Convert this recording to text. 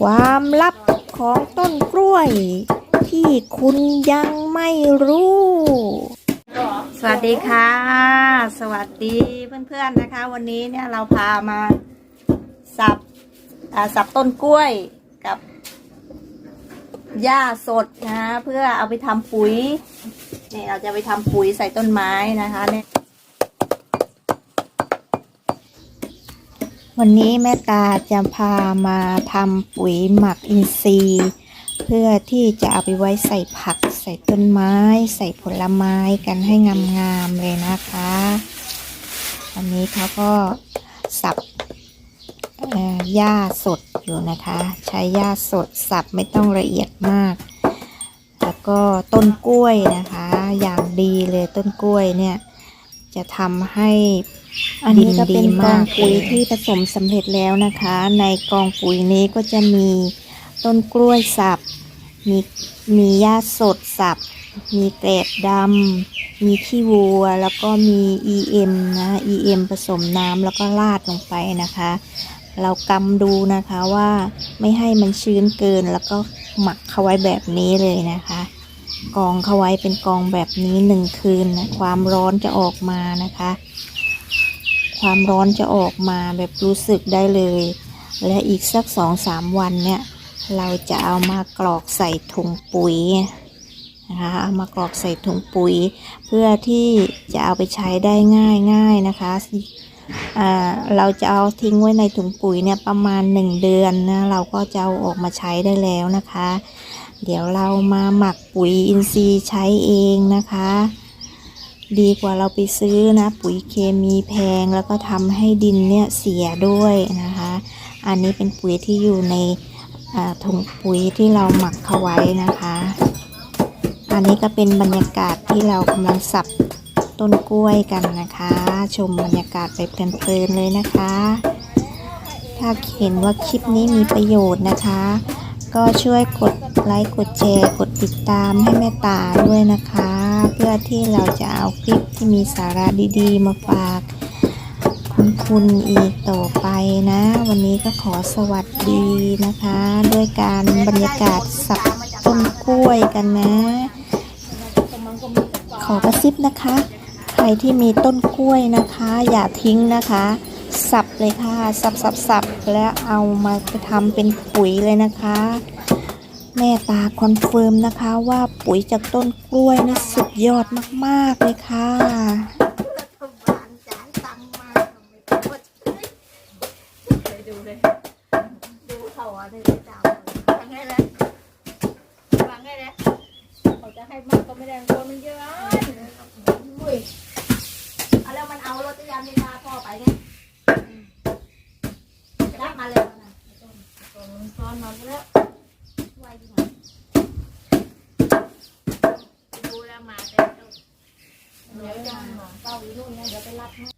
ความลับของต้นกล้วย ที่คุณยังไม่รู้ สวัสดีค่ะ สวัสดีเพื่อนๆนะคะ วันนี้เนี่ยเราพามาสับอ่าสับต้นกล้วยกับหญ้าสดนะเพื่อเอาไปทำปุ๋ยเนี่ยเราจะไปทำปุ๋ยใส่ต้นไม้นะคะเนี่ย วันนี้แม่ตาจะพามาทำปุ๋ยหมักอินทรีย์ เพื่อที่จะเอาไปไว้ใส่ผัก ใส่ต้นไม้ ใส่ผลไม้กันให้งามๆเลยนะคะวันนี้เขาก็สับหญ้าสดอยู่นะคะ ใช้หญ้าสดสับไม่ต้องละเอียดมาก แล้วก็ต้นกล้วยนะคะ อย่างดีเลยต้นกล้วยเนี่ย จะทำให้อันนี้ก็เป็นกองปุ๋ยที่ผสมสำเร็จแล้วนะคะ ในกองปุ๋ยนี้ก็จะมีต้นกล้วยสับ มีมีหญ้าสดสับ มีเกล็ดดำ มีขี้วัว แล้วก็มี EM นะ EM ผสมน้ำแล้วก็ราดลงไปนะคะ เรากำดูนะคะว่าไม่ให้มันชื้นเกินแล้วก็หมักเขาไว้แบบนี้เลยนะคะ กองเขาไว้เป็นกองแบบนี้หนึ่งคืนนะความร้อนจะออกมานะคะ ความร้อนจะออกมาแบบรู้สึกได้เลย และอีกสักสองสามวันเนี่ย เราจะเอามากรอกใส่ถุงปุ๋ย นะคะเอามากรอกใส่ถุงปุ๋ย เพื่อที่จะเอาไปใช้ได้ง่ายง่ายๆนะคะเราจะเอาทิ้งไว้ในถุงปุ๋ยเนี่ยประมาณหนึ่งเดือนนะเราก็จะเอาออกมาใช้ได้แล้วนะคะ เดี๋ยวเรามาหมักปุ๋ยอินทรีย์ใช้เองนะคะ ดีกว่าเราไปซื้อนะปุ๋ยเคมีแพงแล้วก็ทำให้ดินเนี่ยเสียด้วยนะคะ อันนี้เป็นปุ๋ยที่อยู่ในถุงปุ๋ยที่เราหมักเขาไว้นะคะ อันนี้ก็เป็นบรรยากาศที่เรากำลังสับต้นกล้วยกันนะคะ ชมบรรยากาศไปเพลินๆเลยนะคะ ถ้าเห็นว่าคลิปนี้มีประโยชน์นะคะ ก็ช่วยกดไลค์กดแชร์กดติดตามให้แม่ตาด้วยนะคะ เพื่อที่เราจะเอาคลิปที่มีสาระดีๆ มาฝากคุณคุณอีกต่อไปนะ วันนี้ก็ขอสวัสดีนะคะ ด้วยการบรรยากาศสับต้นกล้วยกันนะ ขอกระซิบนะคะ ใครที่มีต้นกล้วยนะคะ อย่าทิ้งนะคะ สับเลยค่ะ สับสับสับแล้วเอามาไปทำเป็นปุ๋ยเลยนะคะ แม่ตาคอนเฟิร์มนะคะว่าปุ๋ยจากต้นกล้วยนะสุดยอดมาก ๆ เลยค่ะดูเลยดูเขาอะด้เจ้าฟังไงเลยฟังไงเลยเขาจะให้มากก็ไม่ได้คนมันเยอะ อุ้ยเอาแล้วมันเอารถจักรยานยนต์พ่อไปเนี่ยรับมาเลยนะซ้อนมาแล้วไวดีกว่าดูแล้วมาแต่เดี๋ยวจะเฝ้าอยู่นู่นไงเดี๋ยวไปรับให้